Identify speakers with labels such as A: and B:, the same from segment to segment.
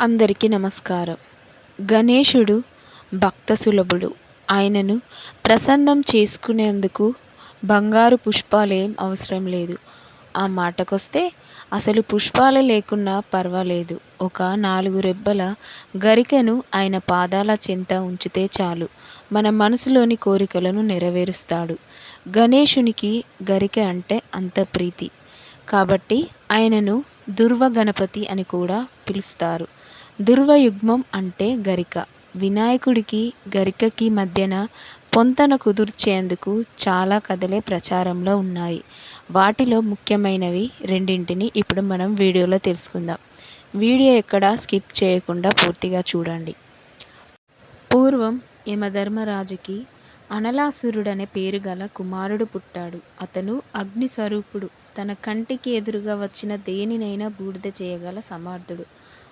A: అందరికీ నమస్కారం. గణేశుడు భక్త సులభుడు. ఆయనను ప్రసన్నం చేసుకునేందుకు బంగారు పుష్పాలేం అవసరం లేదు. ఆ మాటకొస్తే అసలు పుష్పాలు లేకున్నా పర్వాలేదు. ఒక నాలుగు రెబ్బల గరికెను ఆయన పాదాల చెంత ఉంచితే చాలు. మన మనసులోని కోరికలను నెరవేరుస్తాడు. గణేశునికి గరిక అంటే అంత ప్రీతి. కాబట్టి ఆయనను దుర్వ గణపతి అని కూడా పిలుస్తారు. దుర్వయుగ్మం అంటే గరిక. వినాయకుడికి గరికకి మధ్యన పొంతన కుదుర్చేందుకు చాలా కథలే ప్రచారంలో ఉన్నాయి. వాటిలో ముఖ్యమైనవి రెండింటిని ఇప్పుడు మనం వీడియోలో తెలుసుకుందాం. వీడియో ఎక్కడ స్కిప్ చేయకుండా పూర్తిగా చూడండి. పూర్వం యమధర్మరాజుకి అనలాసురుడనే పేరు గల కుమారుడు పుట్టాడు. అతను అగ్నిస్వరూపుడు. తన కంటికి ఎదురుగా వచ్చిన దేనినైనా బూడిద చేయగల సమర్థుడు.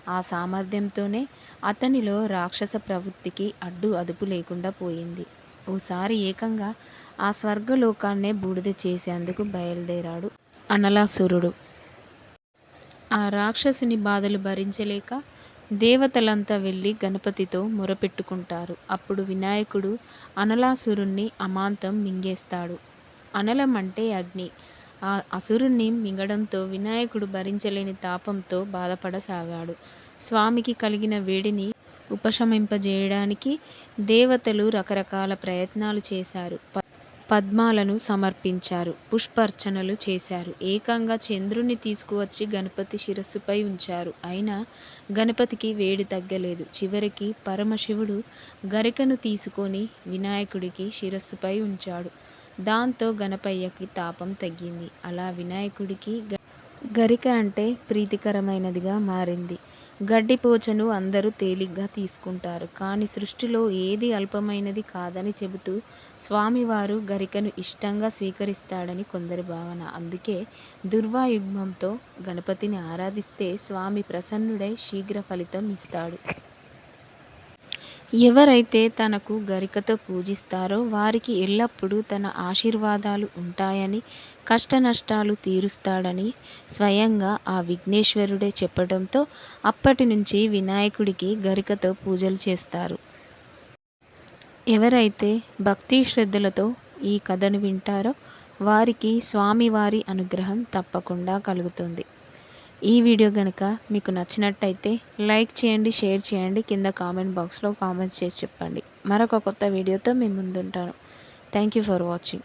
A: ఆ సామర్థ్యంతోనే అతనిలో రాక్షస ప్రవృత్తికి అడ్డు అదుపు లేకుండా పోయింది. ఓసారి ఏకంగా ఆ స్వర్గలోకాన్నే బూడిద చేసేందుకు బయలుదేరాడు అనలాసురుడు. ఆ రాక్షసుని బాధలు భరించలేక దేవతలంతా వెళ్ళి గణపతితో మొరపెట్టుకుంటారు. అప్పుడు వినాయకుడు అనలాసురుణ్ణి అమాంతం మింగేస్తాడు. అనలం అంటే అగ్ని. ఆ అసురుణ్ణి మింగడంతో వినాయకుడు భరించలేని తాపంతో బాధపడసాగాడు. స్వామికి కలిగిన వేడిని ఉపశమింపజేయడానికి దేవతలు రకరకాల ప్రయత్నాలు చేశారు. పద్మాలను సమర్పించారు. పుష్పార్చనలు చేశారు. ఏకంగా చంద్రుణ్ణి తీసుకువచ్చి గణపతి శిరస్సుపై ఉంచారు. అయినా గణపతికి వేడి తగ్గలేదు. చివరికి పరమశివుడు గరికను తీసుకొని వినాయకుడికి శిరస్సుపై ఉంచాడు. దాంతో గణపయ్యకి తాపం తగ్గింది. అలా వినాయకుడికి గరిక అంటే ప్రీతికరమైనదిగా మారింది. గడ్డి పోచను అందరూ తేలిగ్గా తీసుకుంటారు. కానీ సృష్టిలో ఏది అల్పమైనది కాదని చెబుతూ స్వామివారు గరికను ఇష్టంగా స్వీకరిస్తాడని కొందరి భావన. అందుకే దుర్వాయుగ్మంతో గణపతిని ఆరాధిస్తే స్వామి ప్రసన్నుడై శీఘ్ర ఫలితం ఇస్తాడు. ఎవరైతే తనకు గరికతో పూజిస్తారో వారికి ఎల్లప్పుడూ తన ఆశీర్వాదాలు ఉంటాయని కష్టనష్టాలు తీరుస్తాడని స్వయంగా ఆ విఘ్నేశ్వరుడే చెప్పడంతో అప్పటి నుంచి వినాయకుడికి గరికతో పూజలు చేస్తారు. ఎవరైతే భక్తి శ్రద్ధలతో ఈ కథను వింటారో వారికి స్వామివారి అనుగ్రహం తప్పకుండా కలుగుతుంది. ఈ వీడియో కనుక మీకు నచ్చినట్టయితే లైక్ చేయండి షేర్ చేయండి కింద కామెంట్ బాక్స్లో కామెంట్స్ చేసి చెప్పండి. మరొక కొత్త వీడియోతో మీ ముందుంటాను. Thank you for watching.